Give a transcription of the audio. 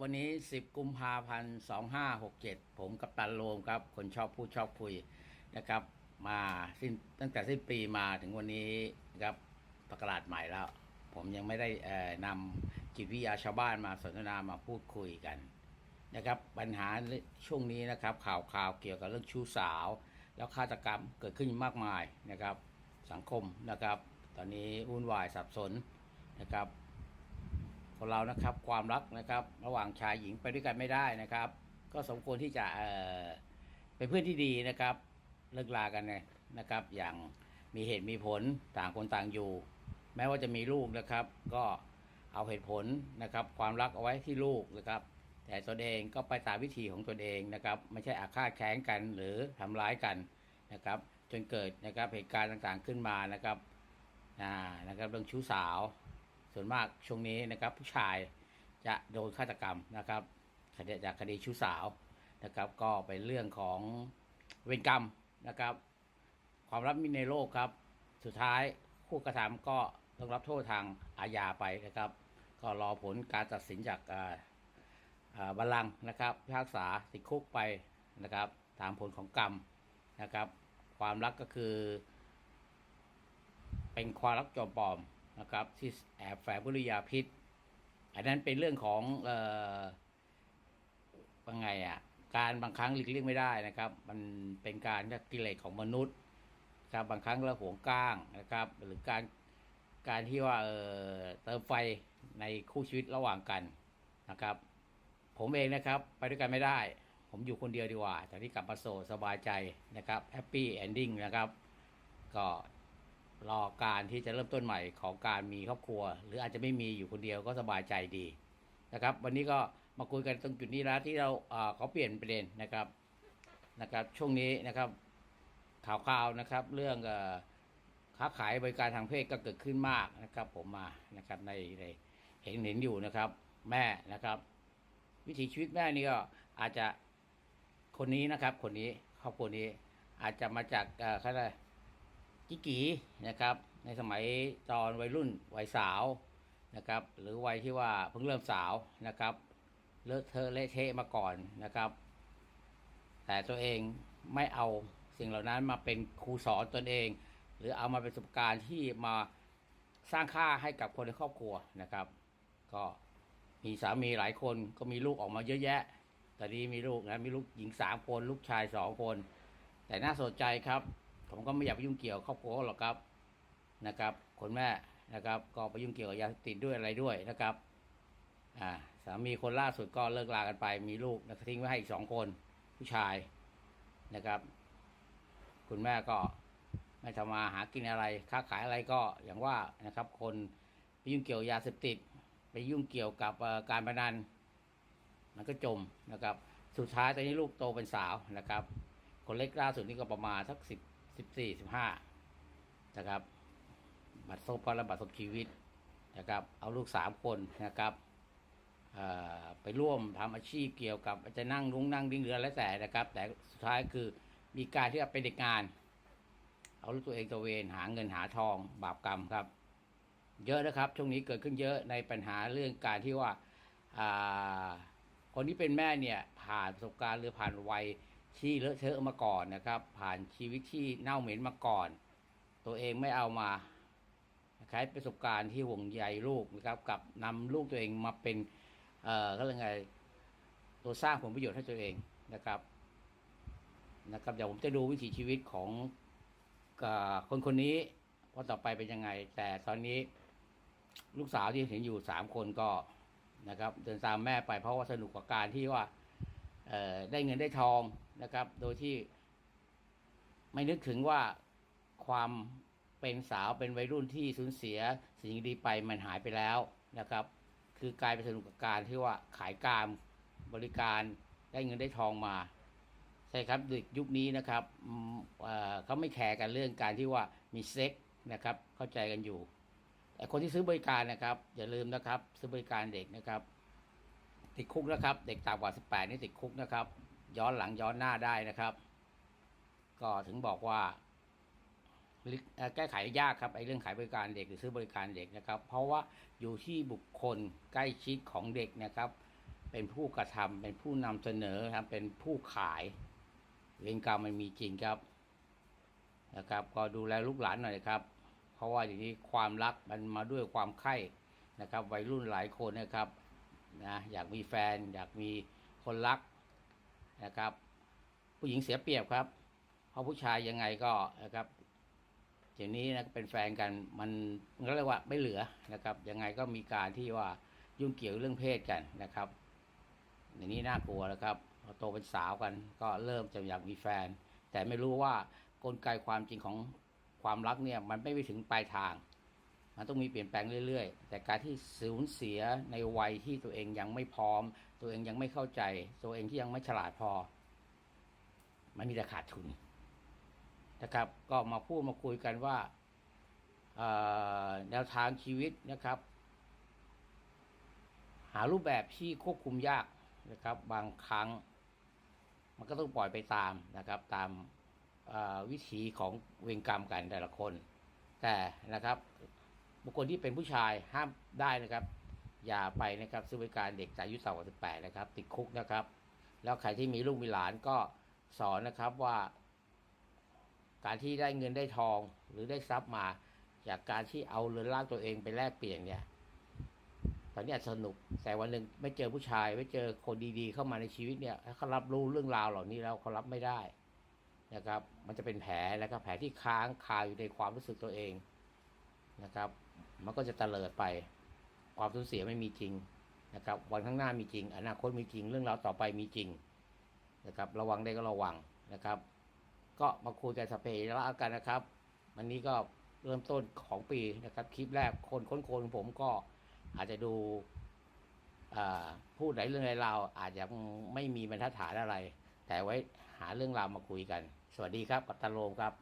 วันนี้ 10 กุมภาพันธ์ 2567 ผมกับตันโลมครับ คนชอบพูดชอบคุยนะครับ มาสิ้นตั้งแต่สิ้นปีมาถึงวันนี้ครับประกาศใหม่แล้ว ผมยังไม่ได้นำจิตวิทยาชาวบ้านมาสนทนามาพูดคุยกันนะครับ ปัญหาช่วงนี้นะครับ ข่าวข่าวเกี่ยวกับเรื่องชู้สาว แล้วฆาตกรรมเกิดขึ้นมากมายนะครับ สังคมนะครับ ตอนนี้วุ่นวายสับสนนะครับ คนเรานะครับความรักนะครับ ระหว่างชายหญิงไปด้วยกันไม่ได้นะครับ ก็สมควรที่จะเอ่อเป็นเพื่อนที่ดีนะครับเลิกลากันนะครับ อย่างมีเหตุมีผลต่างคนต่างอยู่ แม้ว่าจะมีลูกนะครับ ก็เอาเหตุผลนะครับ ความรักเอาไว้ที่ลูกนะครับ แต่ตนเองก็ไปตามวิธีของตนเองนะครับ ไม่ใช่อาฆาตแค้นกันหรือทำร้ายกันนะครับ จนเกิดนะครับเหตุการณ์ต่างๆขึ้นมานะครับอ่านะครับเรื่องชู้สาว ส่วนมากช่วงนี้นะครับ ผู้ชายจะโดนฆาตกรรมนะครับคดีจากคดีชู้สาวนะครับ ก็เป็นเรื่องของเวรกรรมนะครับ ความรับมีในโลกครับ สุดท้ายผู้กระทำก็ต้องรับโทษทางอาญาไปนะครับ ก็รอผลการตัดสินจากอ่าอ่าบัลลังก์นะครับพิพากษาติดคุกไปนะครับ ตามผลของกรรมนะครับ ความรักก็คือ เป็นความรักจอมปลอม นะครับที่แอบแฝงบุริยาพิษ อันนั้นเป็นเรื่องของเอ่อว่าไงอะการบางครั้งหลีกเลี่ยงไม่ได้นะครับ มันเป็นการกิเลสของมนุษย์ครับบางครั้งเราหวงก้างนะครับ หรือการการที่ว่าเออเติมไฟในคู่ชีวิตระหว่างกันนะครับ ผมเองนะครับไปด้วยกันไม่ได้ ผมอยู่คนเดียวดีกว่าแต่ที่กลับมาโสดสบายใจนะครับแฮปปี้เอนดิ้งนะครับ ก็ รอการที่จะเริ่มต้นใหม่ของการมีครอบครัว หรืออาจจะไม่มีอยู่คนเดียวก็สบายใจดีนะครับ วันนี้ก็มาคุยกันตรงจุดนี้แล้วที่เราเขาเปลี่ยนประเด็นนะครับนะครับช่วงนี้นะครับข่าวข่าวนะครับ เรื่องค้าขายบริการทางเพศก็เกิดขึ้นมากนะครับ ผมมานะครับในในเห็นเห็นอยู่นะครับ แม่นะครับ วิถีชีวิตแม่นี่ก็อาจจะคนนี้นะครับ คนนี้ครอบครัวนี้อาจจะมาจากเขาเรียกอะไร จิกีนะครับ ในสมัยตอนวัยรุ่นวัยสาวนะครับ หรือวัยที่ว่าเพิ่งเริ่มสาวนะครับเลอะเทอะเละเทะมาก่อนนะครับ แต่ตัวเองไม่เอาสิ่งเหล่านั้นมาเป็นครูสอนตนเอง หรือเอามาเป็นประสบการณ์ที่มาสร้างค่าให้กับคนในครอบครัวนะครับ ก็มีสามีหลายคนก็มีลูกออกมาเยอะแยะ ตอนนี้มีลูกนะมีลูกหญิงสามคน ลูกชายสองคน แต่น่าสนใจครับ ผมก็ไม่อยากไปยุ่งเกี่ยวครอบครัวหรอกครับนะครับคนแม่นะครับ ก็ไปยุ่งเกี่ยวกับยาเสพติดด้วยอะไรด้วยนะครับอ่าสามีคนล่าสุดก็เลิกลากันไป มีลูกนะทิ้งไว้ให้อีกสองคนผู้ชายนะครับ คุณแม่ก็ไม่ทำมาหากินอะไร ค้าขายอะไรก็อย่างว่านะครับ คนไปยุ่งเกี่ยวยาเสพติด ไปยุ่งเกี่ยวกับการพนันมันก็จมนะครับ สุดท้ายตอนนี้ลูกโตเป็นสาวนะครับ คนเล็กล่าสุดนี่ก็ประมาณสักสิบ สิบสี่สิบห้านะครับ บัตรซบก็และบัตรซบชีวิตนะครับ เอาลูกสามคนนะครับไปร่วมทำอาชีพเกี่ยวกับจะนั่งลุงนั่งดิ้งเรือแล้วแต่นะครับ แต่สุดท้ายคือมีการที่จะเป็นเด็กงาน เอาลูกตัวเองตัวเวนหาเงินหาทองบาปกรรมครับ เยอะนะครับ ช่วงนี้เกิดขึ้นเยอะในปัญหาเรื่องการที่ว่าคนที่เป็นแม่เนี่ยผ่านประสบการณ์หรือผ่านวัย ที่เลอะเทอะมาก่อนนะครับ ผ่านชีวิตที่เน่าเหม็นมาก่อน ตัวเองไม่เอามาใช้ประสบการณ์ที่ห่วงใยลูกนะครับ กับนำลูกตัวเองมาเป็น เอ่อก็เลยไง ตัวสร้างผลประโยชน์ให้ตัวเองนะครับ นะครับเดี๋ยวผมจะดูวิถีชีวิตของอ่อคนคนนี้ว่าต่อไปเป็นยังไง แต่ตอนนี้ลูกสาวที่เห็นอยู่สามคนก็นะครับ เดินตามแม่ไปเพราะว่าสนุกกับการที่ว่า ได้เงินได้ทองนะครับ โดยที่ไม่นึกถึงว่าความเป็นสาวเป็นวัยรุ่นที่สูญเสียสิ่งดีไปมันหายไปแล้วนะครับ คือกลายเป็นสนุกกับการที่ว่าขายกามบริการได้เงินได้ทองมาใช่ครับเด็กยุคนี้นะครับเอ่อเขาไม่แคร์กันเรื่องการที่ว่ามีเซ็กนะครับเข้าใจกันอยู่แต่คนที่ซื้อบริการนะครับ อย่าลืมนะครับ ซื้อบริการเด็กนะครับ ติดคุกนะครับ เด็กต่ำกว่า 18 นี่ติดคุกนะครับ ย้อนหลังย้อนหน้าได้นะครับ ก็ถึงบอกว่าแก้ไขยากครับไอ้เรื่องขายบริการเด็กหรือซื้อบริการเด็กนะครับ เพราะว่าอยู่ที่บุคคลใกล้ชิดของเด็กนะครับ เป็นผู้กระทำเป็นผู้นำเสนอครับเป็นผู้ขายเวรกรรมมันมีจริงครับนะครับ ก็ดูแลลูกหลานหน่อยครับ เพราะว่าอย่างนี้ความรักมันมาด้วยความใคร่นะครับ วัยรุ่นหลายคนนะครับ นะอยากมีแฟน อยากมีคนรักนะครับ ผู้หญิงเสียเปรียบครับ เพราะผู้ชายยังไงก็นะครับเดี๋ยวนี้นะเป็นแฟนกันมันก็เรียกว่าไม่เหลือนะครับยังไงก็มีการที่ว่ายุ่งเกี่ยวเรื่องเพศกันนะครับอย่างนี้น่ากลัวแล้วครับพอโตเป็นสาวกันก็เริ่มจะอยากมีแฟน แต่ไม่รู้ว่ากลไกความจริงของความรักเนี่ยมันไม่ไปถึงปลายทาง มันต้องมีเปลี่ยนแปลงเรื่อยๆ แต่การที่สูญเสียในวัยที่ตัวเองยังไม่พร้อม ตัวเองยังไม่เข้าใจ ตัวเองที่ยังไม่ฉลาดพอ มันมีแต่ขาดทุนนะครับ ก็มาพูดมาคุยกันว่าแนวทางชีวิตนะครับ หารูปแบบที่ควบคุมยากนะครับ บางครั้ง มันก็ต้องปล่อยไปตามนะครับ ตามวิถีของเวรกรรมกันแต่ละคน แต่นะครับ บุคคลที่เป็นผู้ชายห้ามได้นะครับ อย่าไปนะครับซื้อบริการเด็กอายุต่ำกว่า18นะครับ ติดคุกนะครับ แล้วใครที่มีลูกมีหลานก็สอนนะครับว่า การที่ได้เงินได้ทองหรือได้ทรัพย์มา จากการที่เอาเรือนร่างตัวเองไปแลกเปลี่ยนเนี่ยตอนนี้อาจสนุกแต่วันหนึ่งไม่เจอผู้ชาย ไม่เจอคนดีๆ เข้ามาในชีวิตเนี่ยเขารับรู้เรื่องราวเหล่านี้แล้วเขารับไม่ได้นะครับ มันจะเป็นแผลนะครับแผลที่ค้างคาอยู่ในความรู้สึกตัวเองนะครับ มันก็จะเตลิดไป ความสูญเสียไม่มีจริงนะครับ วันข้างหน้ามีจริง อนาคตมีจริง เรื่องราวต่อไปมีจริงนะครับ ระวังได้ก็ระวังนะครับ ก็มาคุยกันสเปรย์แล้วกันนะครับ วันนี้ก็เริ่มต้นของปีนะครับคลิปแรกคนค้นคนผมก็อาจจะดูพูดไหนเรื่องไรราวอาจจะไม่มีบรรทัดฐานอะไร แต่ไว้หาเรื่องราวมาคุยกัน สวัสดีครับกัปตันโรมครับ